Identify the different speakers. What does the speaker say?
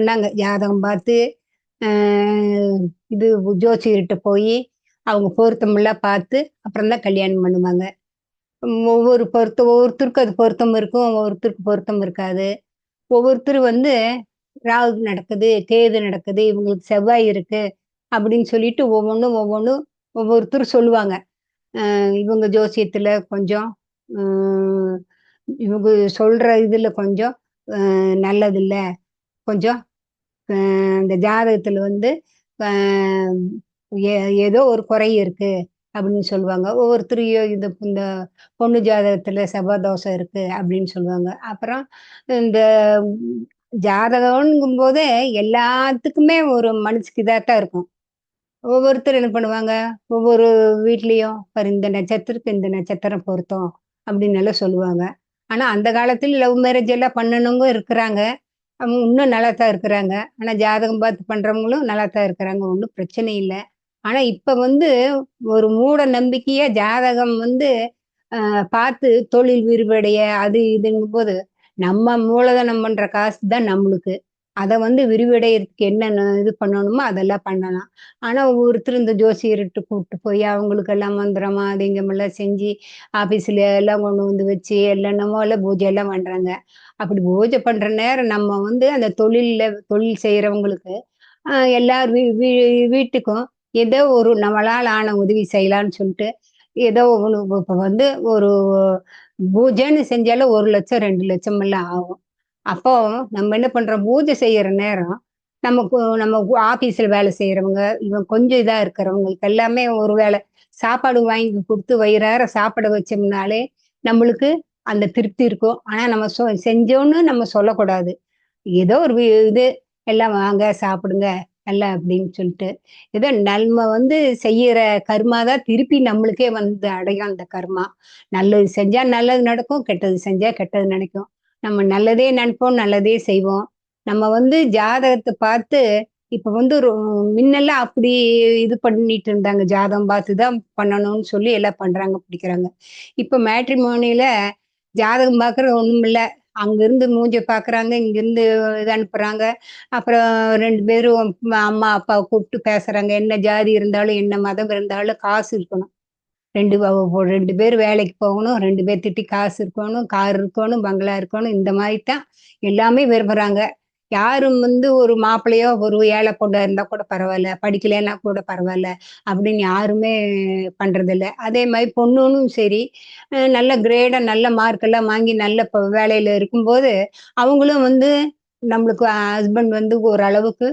Speaker 1: பண்ணாங்க. ஜாதகம் பார்த்து ஆஹ் இது ஜோசியர்கிட்ட போய் அவங்க பொருத்தமெல்லாம் பார்த்து அப்புறம் தான் கல்யாணம் பண்ணுவாங்க. ஒவ்வொரு பொருத்தம் ஒவ்வொருத்தருக்கும் அது பொருத்தம் இருக்கும் ஒவ்வொருத்தருக்கு பொருத்தம் இருக்காது. ஒவ்வொருத்தர் வந்து ராகு நடக்குது கேது நடக்குது இவங்களுக்கு செவ்வாய் இருக்கு அப்படின்னு சொல்லிட்டு ஒவ்வொன்றும் ஒவ்வொன்றும் ஒவ்வொருத்தர் சொல்லுவாங்க. ஆஹ் இவங்க ஜோசியத்துல கொஞ்சம் ஆஹ் இவங்க சொல்ற இதுல கொஞ்சம் நல்லதில்லை நல்லதில்ல கொஞ்சம் இந்த ஜாதகத்துல வந்து ஏ- ஏதோ ஒரு குறை இருக்கு அப்படின்னு சொல்லுவாங்க. ஒவ்வொருத்தரையும் இந்த இந்த பொண்ணு ஜாதகத்துல செவ்வாதோஷம் இருக்கு அப்படின்னு சொல்லுவாங்க. அப்புறம் இந்த ஜாதகம்ங்கும் போதே எல்லாத்துக்குமே ஒரு மனசுக்கு தான் இருக்கும். ஒவ்வொருத்தர் என்ன பண்ணுவாங்க? ஒவ்வொரு வீட்லயும் இந்த நட்சத்திரத்துக்கு இந்த நட்சத்திரம் பொருத்தம் அப்படின்னு எல்லாம் சொல்லுவாங்க. ஆனா அந்த காலத்துல லவ் மேரேஜ் எல்லாம் பண்ணணுங்க இருக்கிறாங்க. அவங்க இன்னும் நல்லா தான் இருக்கிறாங்க. ஆனா ஜாதகம் பார்த்து பண்றவங்களும் நல்லா தான் இருக்கிறாங்க. ஒன்றும் பிரச்சனை இல்லை. ஆனா இப்ப வந்து ஒரு மூட நம்பிக்கையா ஜாதகம் வந்து பார்த்து தொழில் விரிவடைய அது இதுங்கும் போது நம்ம மூலதனம் பண்ற காசு தான் நம்மளுக்கு. அதை வந்து விரிவடையறதுக்கு என்னென்ன இது பண்ணணுமோ அதெல்லாம் பண்ணலாம். ஆனால் ஒருத்தர் இந்த ஜோசியர்கிட்ட கூப்பிட்டு போய் அவங்களுக்கு எல்லாம் மந்திரமா அதிகமெல்லாம் செஞ்சு ஆஃபீஸில் எல்லாம் கொண்டு வந்து வச்சு என்னென்னமோ எல்லாம் பூஜை எல்லாம் பண்ணுறாங்க அப்படி பூஜை பண்ணுற நேரம் நம்ம வந்து அந்த தொழிலில் தொழில் செய்கிறவங்களுக்கு எல்லார் வீ வீ- வீட்டுக்கும் ஏதோ ஒரு நம்மளால் ஆன உதவி செய்யலாம்னு சொல்லிட்டு ஏதோ ஒன்று இப்போ வந்து ஒரு பூஜைன்னு செஞ்சாலும் ஒரு லட்சம் ரெண்டு லட்சம் எல்லாம் ஆகும். அப்போ நம்ம என்ன பண்றோம்? பூஜை செய்யற நேரம் நமக்கு நம்ம ஆபீஸ்ல வேலை செய்யறவங்க இவன் கொஞ்சம் இதா இருக்கிறவங்களுக்கு எல்லாமே ஒரு வேளை சாப்பாடு வாங்கி கொடுத்து வயிறார சாப்பிட வச்சோம்னாலே நம்மளுக்கு அந்த திருப்தி இருக்கும். ஆனா நம்ம சொ- செஞ்சோன்னு நம்ம சொல்லக்கூடாது. ஏதோ ஒரு இது எல்லாம் வாங்க சாப்பிடுங்க எல்லாம் அப்படின்னு சொல்லிட்டு ஏதோ நன்மை வந்து செய்யற கர்மா தான் திருப்பி நம்மளுக்கே வந்து அடையும் அந்த கர்மா. நல்லது செஞ்சா நல்லது நடக்கும் கெட்டது செஞ்சா கெட்டது நினைக்கும். நம்ம நல்லதே நினைப்போம் நல்லதே செய்வோம். நம்ம வந்து ஜாதகத்தை பார்த்து இப்ப வந்து ரொ- முன்னெல்லாம் அப்படி இது பண்ணிட்டு இருந்தாங்க. ஜாதகம் பார்த்து தான் பண்ணணும்னு சொல்லி எல்லாம் பண்றாங்க பிடிக்கிறாங்க. இப்ப மேட்ரிமோனியில ஜாதகம் பார்க்கறது ஒண்ணும் இல்ல. அங்கிருந்து மூஞ்ச பாக்குறாங்க இங்கிருந்து இது அனுப்புறாங்க. அப்புறம் ரெண்டு பேரும் அம்மா அப்பா கூப்பிட்டு பேசுறாங்க. என்ன ஜாதி இருந்தாலும் என்ன மதம் இருந்தாலும் காசு இருக்கணும். ரெண்டு ரெண்டு பேர் வேலைக்கு போகணும் ரெண்டு பேர் திட்டி காசு இருக்கணும் கார் இருக்கணும் பங்களா இருக்கணும் இந்த மாதிரி தான் எல்லாமே விரும்புறாங்க. யாரும் வந்து ஒரு மாப்பிள்ளையோ ஒரு ஏழை பொண்ணா இருந்தா கூட பரவாயில்ல படிக்கலைன்னா கூட பரவாயில்ல அப்படின்னு யாருமே பண்றதில்ல. அதே மாதிரி பொண்ணுன்னு சரி நல்ல கிரேடா நல்ல மார்க் எல்லாம் வாங்கி நல்ல வேலையில் வேலையில இருக்கும்போது அவங்களும் வந்து நம்மளுக்கு ஹஸ்பண்ட் வந்து ஓரளவுக்கு